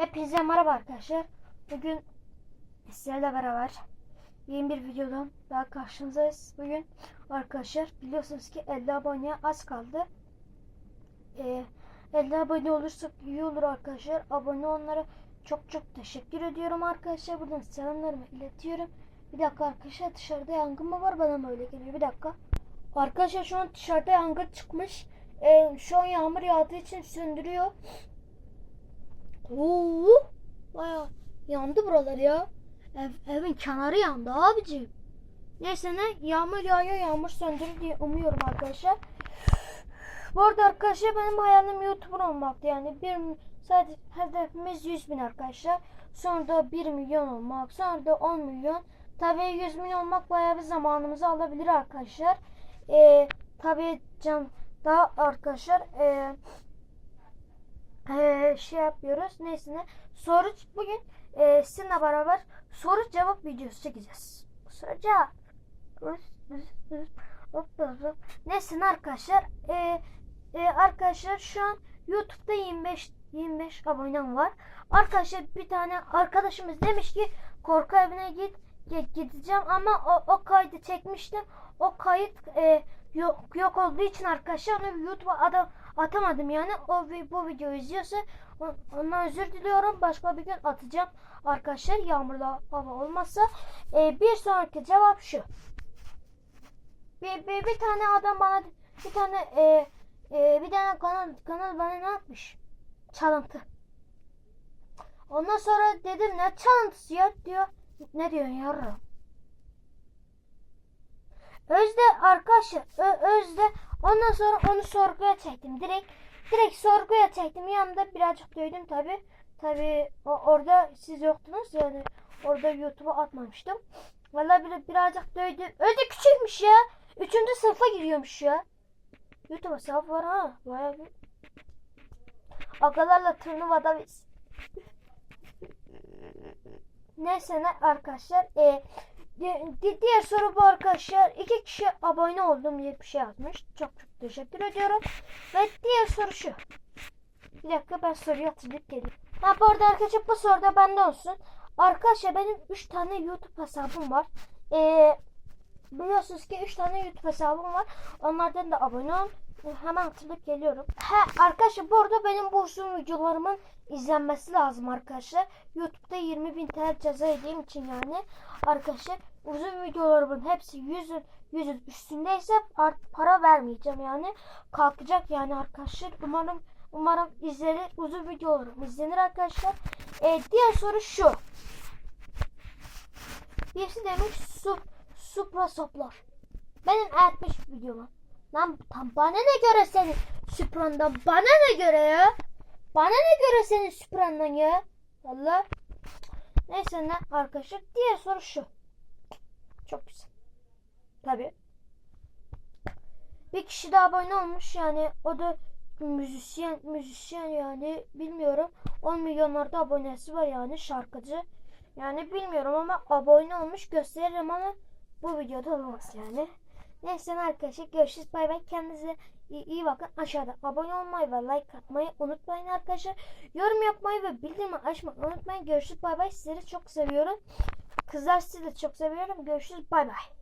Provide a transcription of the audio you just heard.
Hepinize merhaba arkadaşlar. Bugün sizlerle beraber yeni bir videodan daha karşınızdayız. Bugün arkadaşlar biliyorsunuz ki 50 aboneye az kaldı. Ee, 50 abone olursak iyi olur arkadaşlar. Abone olanlara çok çok teşekkür ediyorum arkadaşlar. Buradan selamlarımı iletiyorum. Bir dakika arkadaşlar dışarıda yangın mı var bana mı öyle geliyor? Bir dakika. Arkadaşlar şu an dışarıda yangın çıkmış. Ee, şu an yağmur yağdığı için söndürüyor. Oo, baya yandı buralar ya. Ev, evin kenarı yandı abicim. Neyse ne yağmur yağıyor yağmur söndürür diye umuyorum arkadaşlar. Bu arada arkadaşlar benim hayalim YouTuber olmaktı yani bir sadece hedefimiz 100 bin arkadaşlar. Sonra da 1 milyon olmak, sonra da 10 milyon. Tabii 100 milyon olmak bayağı bir zamanımızı alabilir arkadaşlar. Ee, tabii can daha arkadaşlar ee, ee, şey yapıyoruz. Neyse ne. Soru bugün e, sizinle beraber soru cevap videosu çekeceğiz. Soru cevap. Neyse arkadaşlar. E, e, arkadaşlar şu an YouTube'da 25 25 abonem var. Arkadaşlar bir tane arkadaşımız demiş ki korku evine git gideceğim ama o, o kaydı çekmiştim. O kayıt e, yok yok olduğu için arkadaşlar onu YouTube'a adam atamadım yani. O bu videoyu izliyorsa on- ondan özür diliyorum. Başka bir gün atacağım. Arkadaşlar yağmurlu hava olmazsa. Ee, bir sonraki cevap şu. Bir, bir, bir tane adam bana bir tane e, e, bir tane kanal kanal bana ne yapmış? Çalıntı. Ondan sonra dedim ne çalıntısı ya diyor. Ne diyorsun yavrum? Özde arkadaşlar Özde ondan sonra onu sorguya çektim. Direkt direkt sorguya çektim. Yanında birazcık duydum tabi. Tabi orada siz yoktunuz yani orada YouTube'a atmamıştım. Vallahi bir, birazcık duydum. Özde küçükmüş ya. Üçüncü sınıfa giriyormuş ya. YouTube'a sınıf var ha. Bayağı bir. Agalarla turnuvada biz. Neyse ne arkadaşlar. E, diğer soru bu arkadaşlar. İki kişi abone oldum diye bir şey yazmış. Çok çok teşekkür ediyorum. Ve diğer soru şu. Bir dakika ben soruyu hatırlayıp geleyim. Ha bu arada arkadaşlar bu soruda bende olsun. Arkadaşlar benim 3 tane YouTube hesabım var. Ee, biliyorsunuz ki 3 tane YouTube hesabım var. Onlardan da abone olun. Hemen hatırlayıp geliyorum. Ha arkadaşlar bu arada benim bu uzun videolarımın izlenmesi lazım arkadaşlar. YouTube'da 20 bin TL ceza yediğim için yani. Arkadaşlar uzun videolarımın hepsi 100'ün 100'ün üstündeyse artık para vermeyeceğim yani. Kalkacak yani arkadaşlar. Umarım umarım izlenir. Uzun videolarım izlenir arkadaşlar. Ee, diğer soru şu. Birisi demiş su, supra soplar. Benim 60 videoma. Lan tam bana ne göre senin Supra'ndan? Bana ne göre ya? Bana ne göre senin Supra'ndan ya? Valla. Neyse ne arkadaşlar. Diğer soru şu. Çok güzel. Tabi. Bir kişi de abone olmuş yani o da müzisyen müzisyen yani bilmiyorum 10 milyonlarda abonesi var yani şarkıcı yani bilmiyorum ama abone olmuş gösteririm ama bu videoda olmaz yani. Neyse arkadaşlar görüşürüz. Bay bay. Kendinize iyi, iyi bakın. Aşağıda abone olmayı ve like atmayı unutmayın arkadaşlar. Yorum yapmayı ve bildirimi açmayı unutmayın. Görüşürüz. Bay bay. Sizleri çok seviyorum. Kızlar sizi de çok seviyorum. Görüşürüz. Bay bay.